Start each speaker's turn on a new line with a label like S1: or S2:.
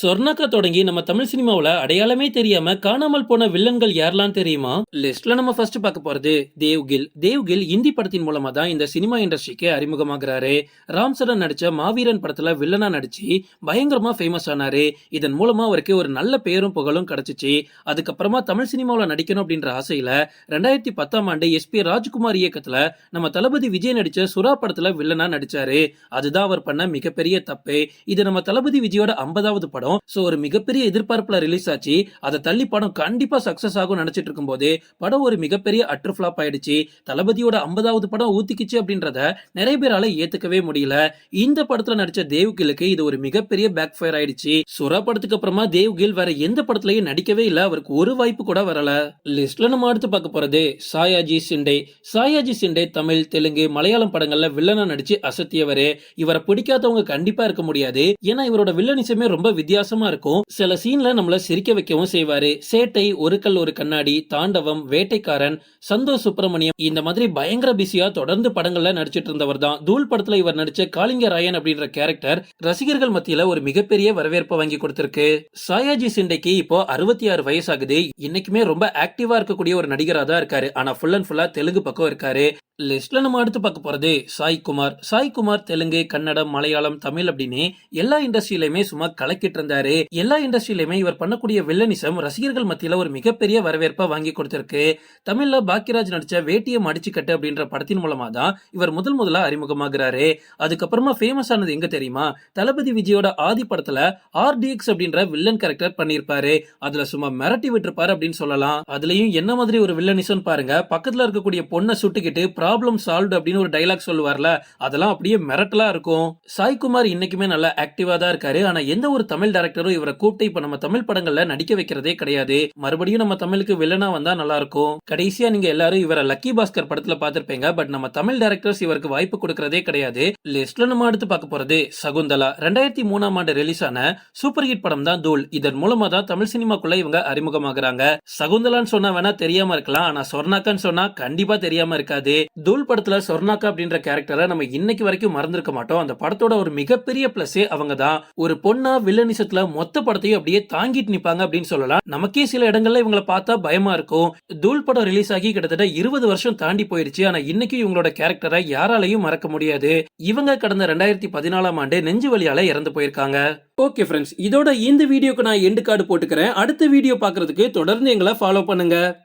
S1: சொர்ணாக்கா தொடங்கி நம்ம தமிழ் சினிமாவில் அடையாளமே தெரியாம காணாமல் போன வில்லன்கள் யாரெல்லாம் தெரியுமா? லிஸ்ட்ல நம்ம ஃபர்ஸ்ட் பார்க்க போறது தேவ்கில் தேவ்கில் இந்தி படத்தின் மூலமா தான் இந்த சினிமா இண்டஸ்ட்ரிக்கு அறிமுகமாகிறாரு. ராம் சரண் நடிச்ச மாவீரன் படத்துல வில்லனா நடிச்சு பயங்கரமா ஃபேமஸ் ஆனாரு. இதன் மூலமா அவருக்கு ஒரு நல்ல பெயரும் புகழும் கிடைச்சிச்சு. அதுக்கப்புறமா தமிழ் சினிமாவில் நடிக்கணும் அப்படின்ற ஆசையில ரெண்டாயிரத்தி பத்தாம் ஆண்டு எஸ் பி ராஜ்குமார் இயக்கத்துல நம்ம தளபதி விஜய் நடிச்ச சுறா படத்துல வில்லனா நடிச்சாரு. அதுதான் அவர் பண்ண மிகப்பெரிய தப்பு. இது நம்ம தளபதி விஜயோட ஐம்பதாவது படம். சோ ஒரு மிகப்பெரிய எதிர்பார்ப்புல ரிலீஸ் ஆச்சு. அதை தள்ளி படம் கண்டிப்பா சக்சஸ் ஆகும் நினைச்சிட்டு இருக்கும் போது படம் ஒரு மிகப்பெரிய அட்ரு ஃபிளாப் ஆயிடுச்சு. தளபதியோட ஐம்பதாவது படம் ஊத்திக்கிச்சு அப்படின்றத நிறைய பேரால ஏத்துக்கவே முடியல. இந்த படத்துல நடிச்ச தேவ்கிலுக்கு இது ஒரு மிகப்பெரிய பேக் ஃபயர் ஆயிடுச்சு. சுறா படத்துக்கு அப்புறமா தேவ்கில் வேற எந்த படத்துலயும் நடிக்கவே இல்ல. அவருக்கு ஒரு வாய்ப்பு கூட வரல. லிஸ்ட்ல நம்ம அடுத்து பார்க்க போறது சாயாஜி சிண்டே. சாயாஜி சிண்டே தமிழ் தெலுங்கு மலையாளம் படங்கள்ல வில்லனா நடிச்சு அசத்தியவரு. இவரை பிடிக்காதவங்க கண்டிப்பா இருக்க முடியாது. ஏன்னா இவரோட வில்லனிசமே ரொம்ப வித்தியாசம் இருக்கும். சில சீன்ல நம்மள சிரிக்க வைக்கவும் செய்வாரு. சேட்டை ஒரு கல் ஒரு கண்ணாடி தாண்டவம் வேட்டைக்காரன் சந்தோஷ் சுப்பிரமணியம் இந்த மாதிரி பயங்கர பிஸியா தொடர்ந்து படங்கள்ல நடிச்சிட்டு இருந்தவர் தான். தூள் படத்துல இவர் நடிச்ச காளிங்க ராயன் அப்படின்ற கேரக்டர் ரசிகர்கள் மத்தியில ஒரு மிகப்பெரிய வரவேற்பை வாங்கி கொடுத்திருக்கு. சாயாஜி சிண்டைக்கு இப்போ அறுபத்தி ஆறு வயசாகுது. இன்னைக்குமே ரொம்ப ஆக்டிவா இருக்கக்கூடிய ஒரு நடிகரா தான் இருக்காரு. ஆனா ஃபுல் அண்ட் ஃபுல்லா தெலுங்கு பக்கம் இருக்காரு. லிஸ்ட்ல நம்ம அடுத்து பார்க்க போறது சாய்குமார். சாய்குமார் சாய் குமார் தெலுங்கு கன்னடம் மலையாளம் தமிழ் அப்படின்னு எல்லா இண்டஸ்ட்ரியிலுமே சும்மா கலக்கிட்டு வந்தாரு. எல்லா இண்டஸ்ட்ரியிலுமே இவர் பண்ணக்கூடிய வில்லனிசம் ரசிகர்கள் மத்தியில ஒரு மிகப்பெரிய வரவேற்பை வாங்கி கொடுத்திருக்கு. தமிழ்ல பாக்கியராஜ் நடிச்ச வேட்டியை மடிச்சுக்கட்டு அப்படின்ற படத்தின் மூலமா தான் இவர் முதல் முதலா அறிமுகமாகிறாரு. அதுக்கப்புறமா ஃபேமஸ் ஆனது எங்க தெரியுமா? தளபதி விஜயோட ஆதி படத்துல ஆர்டிஎக்ஸ் அப்படின்ற வில்லன் கேரக்டர் பண்ணிருப்பாரு அதுல சும்மா மிரட்டி விட்டுருப்பாரு அப்படின்னு சொல்லலாம். அதுலயும் என்ன மாதிரி ஒரு வில்லனிசம் பாருங்க. பக்கத்துல இருக்கக்கூடிய பொண்ணை சுட்டுக்கிட்டு ப்ராப்ளம் சால்வ் அப்படின்னு ஒரு டைலாக் சொல்லுவார்ல அதெல்லாம் அப்படியே மிரட்டலா இருக்கும். சாய்குமார் இன்னைக்குமே நல்லா ஆக்டிவா தான் இருக்காரு. ஆனா எந்த ஒரு தமிழ் டைரக்டரும் இவரை கூப்பிட்டு இப்ப நம்ம தமிழ் படங்கள்ல நடிக்க வைக்கிறதே கிடையாது. மறுபடியும் நம்ம தமிழுக்கு வில்லனா வந்தா நல்லா இருக்கும் கடைசியா நீங்க எல்லாரும் இவரை லக்கி பாஸ்கர் படத்துல பாத்திருப்பீங்க பட் நம்ம தமிழ் டைரக்டர்ஸ் இவருக்கு வாய்ப்பு கொடுக்கறதே கிடையாது. லிஸ்ட்ல நம்ம அடுத்து பார்க்க போறது சகுந்தலா. ரெண்டாயிரத்தி மூணாம் ஆண்டு ரிலீஸ் ஆன சூப்பர் ஹிட் படம் தான் தூள். இதன் மூலமா தான் தமிழ் சினிமாக்குள்ள இவங்க அறிமுகமாகறாங்க. சகுந்தலான்னு சொன்னா வேணா தெரியாம இருக்கலாம். ஆனா சொர்ணாக்கான்னு சொன்னா கண்டிப்பா தெரியாம இருக்காது. தூள் படத்துல சொர்ணாக்கா அப்படின்ற கேரக்டரை நம்ம இன்னைக்கு வரைக்கும் மறந்திருக்க மாட்டோம். அந்த படத்தோட ஒரு மிகப்பெரிய பிளஸ் அவங்க தான் ஒரு பொண்ணா வில்லனிச வில்லனிசத்துல மொத்த படத்தையும் அப்படியே தாங்கிட்டு நிப்பாங்க அப்படின்னு சொல்லலாம். நமக்கே சில இடங்கள்ல இவங்கள பார்த்தா பயமா இருக்கும். தூள் படம் ரிலீஸ் ஆகி கிட்டத்தட்ட இருபது வருஷம் தாண்டி போயிருச்சு. ஆனா இன்னைக்கு இவங்களோட கேரக்டரை யாராலையும் மறக்க முடியாது. இவங்க கடந்த ரெண்டாயிரத்தி பதினாலாம் ஆண்டு நெஞ்சு வழியால இறந்து போயிருக்காங்க. ஓகே ஃப்ரெண்ட்ஸ் இதோட இந்த வீடியோக்கு நான் எண்டு கார்டு போட்டுக்கிறேன். அடுத்த வீடியோ பாக்குறதுக்கு தொடர்ந்து எங்களை ஃபாலோ பண்ணுங்க.